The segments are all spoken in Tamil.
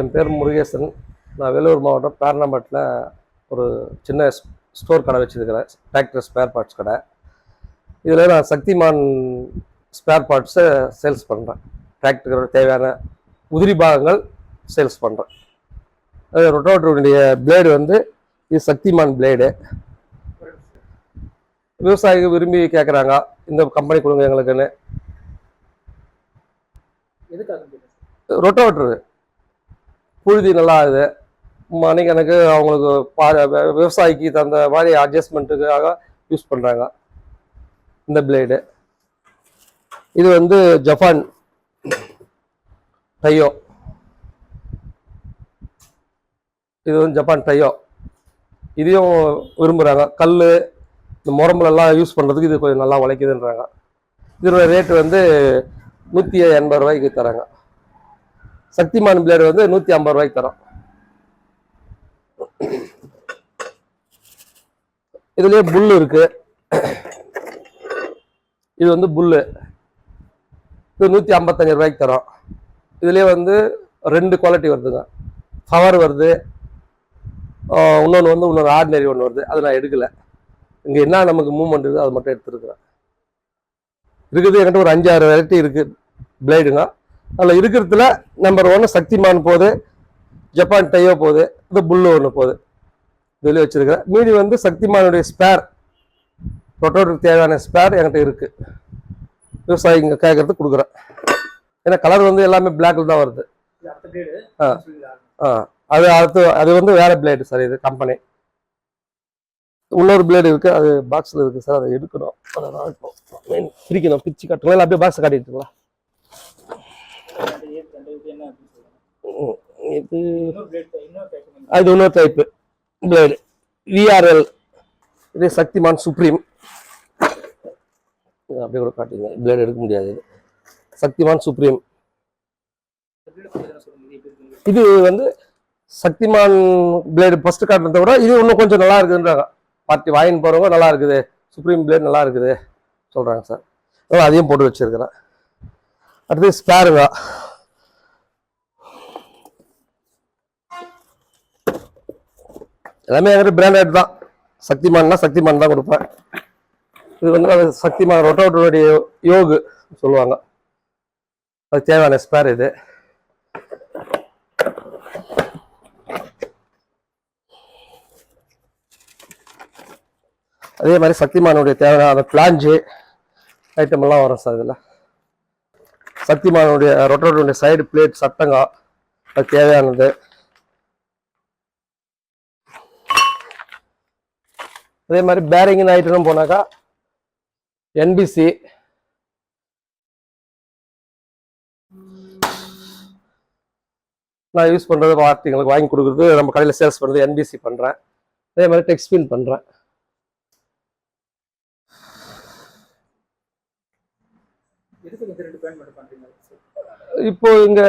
என் பேர் முருகேசன். நான் வேலூர் மாவட்டம் பேரணம்பட்டில் ஒரு சின்ன ஸ்டோர் கடை வச்சுருக்கிறேன். டிராக்டர் ஸ்பேர் பார்ட்ஸ் கடை. இதில் நான் சக்திமான் ஸ்பேர் பார்ட்ஸை சேல்ஸ் பண்ணுறேன் டிராக்டருக்கு தேவையான உதிரி பாகங்கள் சேல்ஸ் பண்ணுறேன் அது ரொட்டோட்டருடைய பிளேடு வந்து இது சக்திமான் பிளேடு விவசாயிகள் விரும்பி கேட்குறாங்க இந்த கம்பெனி கொடுங்க எங்களுக்குன்னு. எதுக்காக ரொட்டோவேட்டரு. புழுதி நல்லா ஆகுது. மணிக்கணக்கு அவங்களுக்கு பா விவசாயிக்கு தகுந்த மாதிரி அட்ஜஸ்ட்மெண்ட்டுக்காக யூஸ் பண்ணுறாங்க இந்த பிளேடு இது வந்து ஜப்பான் டையோ இது வந்து ஜப்பான் டையோ இதையும் விரும்புகிறாங்க கல் இந்த முரம்புலெல்லாம் யூஸ் பண்ணுறதுக்கு இது கொஞ்சம் நல்லா உழைக்குதுன்றாங்க. இதோட ரேட்டு வந்து நூற்றி எண்பது ரூபாய்க்கு தராங்க. சக்திமான் பிளேடு வந்து நூற்றி ஐம்பது ரூபாய்க்கு தரோம். இதுலயே புல்லு இருக்கு. இது வந்து புல்லு. இது நூற்றி ஐம்பத்தஞ்சு ரூபாய்க்கு தரோம். இதுலயே வந்து ரெண்டு குவாலிட்டி வருதுங்க. பவர் வருது. இன்னொன்று வந்து இன்னொரு ஆர்டினரி ஒன்று வருது. அது நான் எடுக்கலை. இங்கே என்ன நமக்கு மூவ்மெண்ட் இருக்குது அது மட்டும் எடுத்துருக்குறேன். இருக்குது என்கிட்ட ஒரு அஞ்சாறு வெரைட்டி இருக்குது பிளேடுங்க அதில் இருக்கிறதுல நம்பர் ஒன்று சக்திமான் போகுது ஜப்பான் டையோ போகுது இது புல்லு ஒன்று போகுது. இதுலேயே வச்சிருக்கிறேன் மீதி வந்து சக்திமானுடைய ஸ்பேர் ரொட்டோருக்கு தேவையான ஸ்பேர் என்கிட்ட இருக்கு. விவசாயிங்க கேட்கறது கொடுக்குறேன். ஏன்னா கலர் வந்து எல்லாமே பிளாக்ல தான் வருது. ஆ. ஆ. அது அடுத்து அது வந்து வேற பிளேடு சார் இது கம்பெனி இன்னொரு பிளேடு இருக்கு. அது பாக்ஸில் இருக்கு சார் அதை எடுக்கணும். இப்போ main பிரிக்கணும். பிரிச்சு காட்டுங்களா இல்லை அப்படியே பாக்ஸ் காட்டிட்டுங்களா? இது அது இன்னொரு டைப்பு பிளேடு விஆர்எல் இது சக்திமான் சுப்ரீம் அப்படியே கூட காட்டுங்க பிளேடு எடுக்க முடியாது. இது சக்திமான் சுப்ரீம் இது வந்து சக்திமான் பிளேடு ஃபர்ஸ்ட் காட்டுறத விட இது இன்னும் கொஞ்சம் நல்லா இருக்குதுன்றாங்க பார்ட்டி வாங்கின்னு போகிறவங்க நல்லா இருக்குது. சுப்ரீம் பிளேட் நல்லா இருக்குது. சொல்கிறாங்க சார். அதையும் போட்டு வச்சிருக்கிறேன். அடுத்து ஸ்பேருங்க எல்லாமே என்கிட்ட பிராண்டட் தான். சக்திமான்னா சக்திமான் தான் கொடுப்பேன். இது வந்து அது சக்திமான் ரொட்டோட்டருடைய யோகு சொல்லுவாங்க. அது தேவையான ஸ்பேர் இது. அதே மாதிரி சக்திமானுடைய தேவையான அந்த பிளாஞ்சு ஐட்டம் எல்லாம் வரும் சார் இதில். சக்திமானுடைய ரொட்டோட்டருடைய சைடு பிளேட் சட்டங்க அது தேவையானது. அதே மாதிரி பேரிங்னு ஐட்டம் போனாக்கா என்பிசி நான் யூஸ் பண்ணுறது வார்த்தைங்களுக்கு வாங்கி கொடுக்குறது நம்ம கடையில் சேல்ஸ் பண்ணுறது என்பிசி பண்ணுறேன் அதே மாதிரி டெக்ஸ்பின் பண்ணுறேன் இப்போ இங்க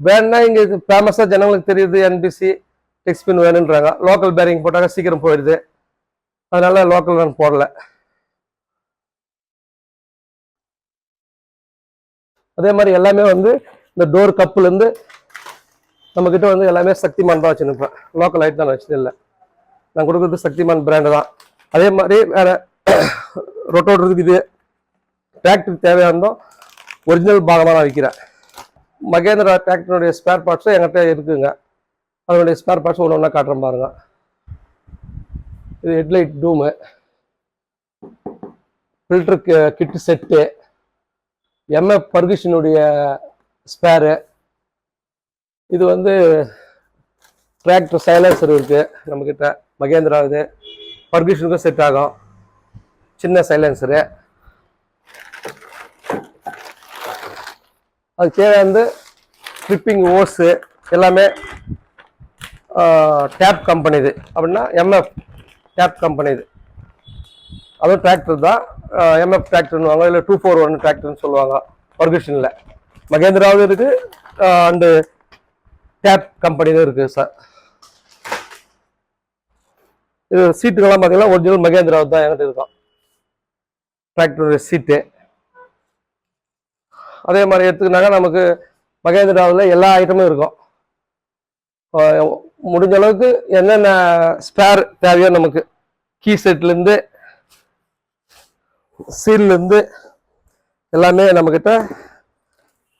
வேணா இங்க இது ஃபேமஸா ஜனங்களுக்கு தெரியுது என்பிசி டெக்ஸ்பின் வேணுன்றாங்க லோக்கல் பேரிங் போட்டாங்க சீக்கிரம் போயிடுது. அதனால லோக்கல் நான் போடல. அதே மாதிரி எல்லாமே வந்து இந்த டோர் கப்புலேருந்து நம்மக்கிட்ட வந்து எல்லாமே சக்திமான் தான் வச்சுருப்பேன். லோக்கல் ஐட் தான் வச்சது இல்லை. நான் கொடுக்குறது சக்திமான் பிராண்டு தான். அதே மாதிரி வேறு ரொட்டோட் இருக்குது டிராக்டருக்கு தேவையானதும் ஒரிஜினல் பாகமாக நான் விற்கிறேன் மகேந்திரா டிராக்டருடைய ஸ்பேர் பார்ட்ஸும் என்கிட்ட இருக்குங்க. அதனுடைய ஸ்பேர் பார்ட்ஸ் ஒன்று ஒன்றா காட்டுறேன் பாருங்க. இது ஹெட்லைட் டூமு ஃபில்டர் கிட்டு செட்டு எம்எஃப் பர்கிஷனுடைய ஸ்பேரு இது வந்து டிராக்டர் சைலன்சர் இருக்குது நம்மக்கிட்ட மகேந்திரா இது. பர்கிஷனுக்கும் செட் ஆகும். சின்ன சைலன்சரு அது வந்து ஸ்ரிப்பிங் ஓஸு எல்லாமே டேப் கம்பெனி இது. அப்படின்னா எம்எஃப் டேப் கம்பெனி இது. அதுவும் டிராக்டர் தான். எம்எஃப் டிராக்டர்னுவாங்க இல்லை டூ ஃபோர் ஒன் டிராக்டர்னு சொல்லுவாங்க. பர்கஷனில் மகேந்திராவும் இருக்குது அண்டு டேப் கம்பெனியும் இருக்குது சார் இது சீட்டுகள்லாம் பார்த்தீங்கன்னா ஒரிஜினல் மகேந்திராவு தான் என்கிட்ட இருக்கும் டிராக்டர் சீட்டு. அதே மாதிரி எடுத்துக்கினாக்கா நமக்கு மகேந்திராவில் எல்லா ஐட்டமும் இருக்கும். முடிஞ்ச அளவுக்கு என்னென்ன ஸ்பேர் தேவையோ நமக்கு கீ செட்லேருந்து சீல்லேருந்து எல்லாமே நம்மக்கிட்ட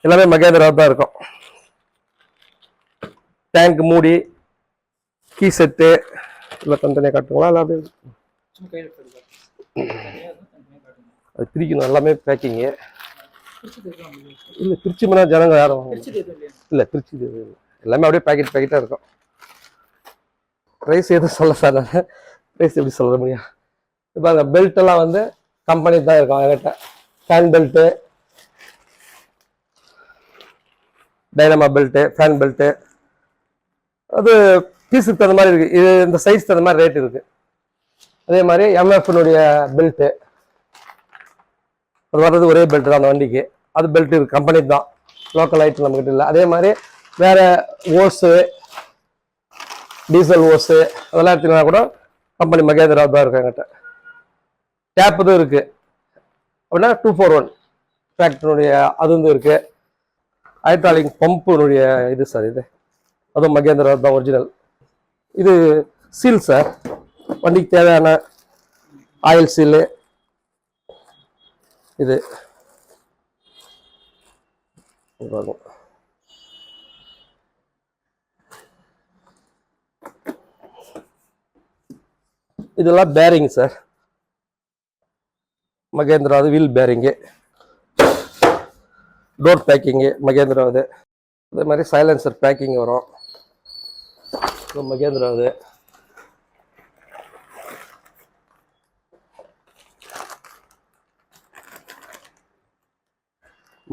எல்லாமே மகேந்திரா தான் இருக்கும். டேங்க் மூடி கீ செட்டு இல்லை தனித்தனியாக காட்டுங்களா? இல்லை அப்படியே அது பிரிக்கணும் எல்லாமே பேக்கிங்கு பிரிச்சு இல்லை திருச்சி மணி ஜனங்க யாரும் இல்லை இல்லை. எல்லாமே அப்படியே பேக்கெட் பேக்கெட்டாக இருக்கும். ப்ரைஸ் எதுவும் சொல்ல சார் நான்? ப்ரைஸ் எப்படி சொல்ல முடியும்? இப்போ அந்த பெல்ட்டெல்லாம் வந்து கம்பெனி தான் இருக்கும் என்கிட்ட. Fan belt dynamo belt fan belt அது பீஸுக்கு தகுந்த மாதிரி இருக்குது இது இந்த சைஸ் தகுந்த மாதிரி ரேட் இருக்குது அதே மாதிரி எம்எஃப்னுடைய பெல்ட்டு அது வர்றது ஒரே பெல்ட் தான் அந்த வண்டிக்கு. அது பெல்ட் இருக்குது கம்பெனி தான். லோக்கல் ஐட்டம் நம்மக்கிட்ட இல்லை. அதே மாதிரி வேறு ஓஸு டீசல் ஓஸு அதெல்லாம் எடுத்தீங்கன்னா கூட கம்பெனி மகேந்திரா தான் இருக்கும் என்கிட்ட. டேப் இதுவும் இருக்குது அப்படின்னா டூ ஃபோர் ஒன் ஃபேக்டரினுடைய அது வந்து இருக்குது ஹைட்ராலிக் பம்புனுடைய இது சார் இது. அதுவும் மகேந்திரா தான் ஒரிஜினல் இது சீல் சார் வண்டிக்கு தேவையான ஆயில் சீலு இது. இது இதெல்லாம் பேரிங் சார் மகேந்திரா அது wheel bearing door packing Mahindra அது. அதே மாதிரி சைலன்சர் பேக்கிங் வரும். இது மகேந்திரா அது.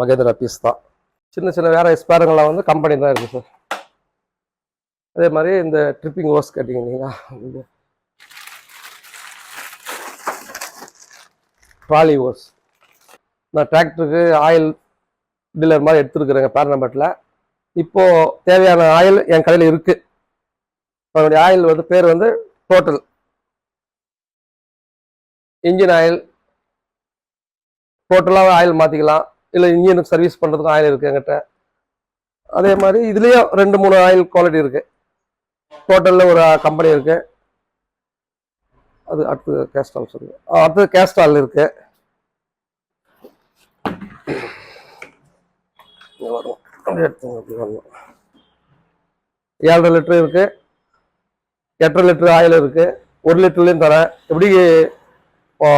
மகேந்திரா பீஸ் தான். சின்ன சின்ன வேற ஸ்பேருங்கள்லாம் வந்து கம்பெனி தான் இருக்குது சார் அதே மாதிரி இந்த ட்ரிப்பிங் ஓஸ் கட்டிங்க நீங்கள் ட்ராலி ஓஸ் நான் டிராக்டருக்கு ஆயில் டீலர் மாதிரி எடுத்துருக்குறேங்க பேரனம்பட்டில் இப்போது தேவையான ஆயில் என் கடையில் இருக்குது அதனுடைய ஆயில் வந்து பேர் வந்து டோட்டல். Engine oil. டோட்டலாக ஆயில் மாற்றிக்கலாம் இல்லை இன்ஜினுக்கு சர்வீஸ் பண்ணுறதுக்கும் ஆயில் இருக்குது என்கிட்ட. அதே மாதிரி இதுலேயும் ரெண்டு மூணு ஆயில் குவாலிட்டி இருக்குது டோட்டலில் ஒரு கம்பெனி இருக்குது அது அடுத்து கேஸ்டால் சொல்லுங்க அடுத்தது கேஸ்ட்ரால் இருக்கு. இங்க வரும் அப்படியே எடுத்துங்க அப்படி வரணும். ஏழரை லிட்டர் இருக்கு. எட்டரை லிட்டர் ஆயில் இருக்கு. ஒரு லிட்டர்லையும் தரேன். எப்படி இப்போ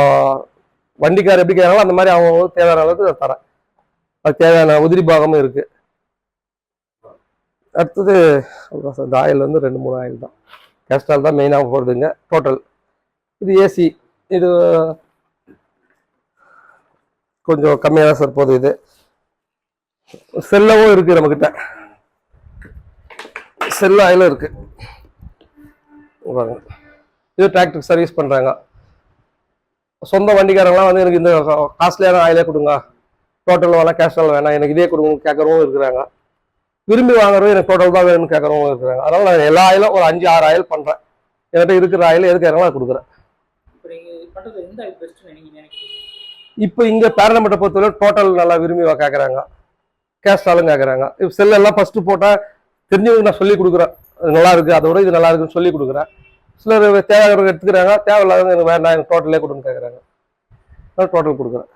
வண்டிக்கார் எப்படி கேட்கறாங்களோ அந்த மாதிரி அவங்க தேவையான அளவுக்கு நான் தரேன். அது தேவையான உதிரி பாகமும் இருக்கு. அடுத்தது இந்த ஆயில் வந்து ரெண்டு மூணு ஆயில் தான். கேஸ்ட்ரால் தான் மெயினாக போடுதுங்க. டோட்டல் இது ஏசி இது கொஞ்சம் கம்மியாக தான் சார் போதும் இது. செல்லவும் இருக்கு நம்மக்கிட்ட செல்ல ஆயிலும் இருக்கு. பாருங்க. இது டிராக்டருக்கு சர்வீஸ் பண்ணுறாங்க சொந்த வண்டிக்காரங்களாம் வந்து எனக்கு இந்த காஸ்ட்லியான ஆயிலே கொடுங்க. டோட்டல் வேணாம் கேஸ்ட்ரால் வேணாம். எனக்கு இதே கொடுங்க கேட்குறவங்க இருக்கிறாங்க. விரும்பி வாங்குறவங்க எனக்கு டோட்டல் தான் வேணும்னு கேட்குறவங்க இருக்கிறாங்க. அதனால நான் எல்லா ஆயிலும் ஒரு அஞ்சு ஆறு ஆயில் பண்ணுறேன் என்கிட்ட இருக்கிற ஆயில் எதுக்கு இறங்கலாம் கொடுக்குறேன். பண்ணுறது எந்த பெஸ்ட்டுன்னு நீங்கள் நினைக்கிறீங்க? இப்போ இங்கே பேரண்டமெண்ட்டை பொறுத்தவரை டோட்டல் நல்லா விரும்பி கேட்குறாங்க கேஸ்டாலும் கேட்குறாங்க இப்போ செல்லெல்லாம் ஃபஸ்ட்டு போட்டால் தெரிஞ்சவங்க நான் சொல்லி கொடுக்குறேன். அது நல்லா இருக்கு அதோட இது நல்லா இருக்குன்னு சொல்லி கொடுக்குறேன். சிலர் தேவையானவங்க எடுத்துக்கிறாங்க தேவையில்லாதவங்க எனக்கு வேண்டாம் எனக்கு டோட்டலே கொடுன்னு கேட்குறாங்க டோட்டல் கொடுக்குறேன்.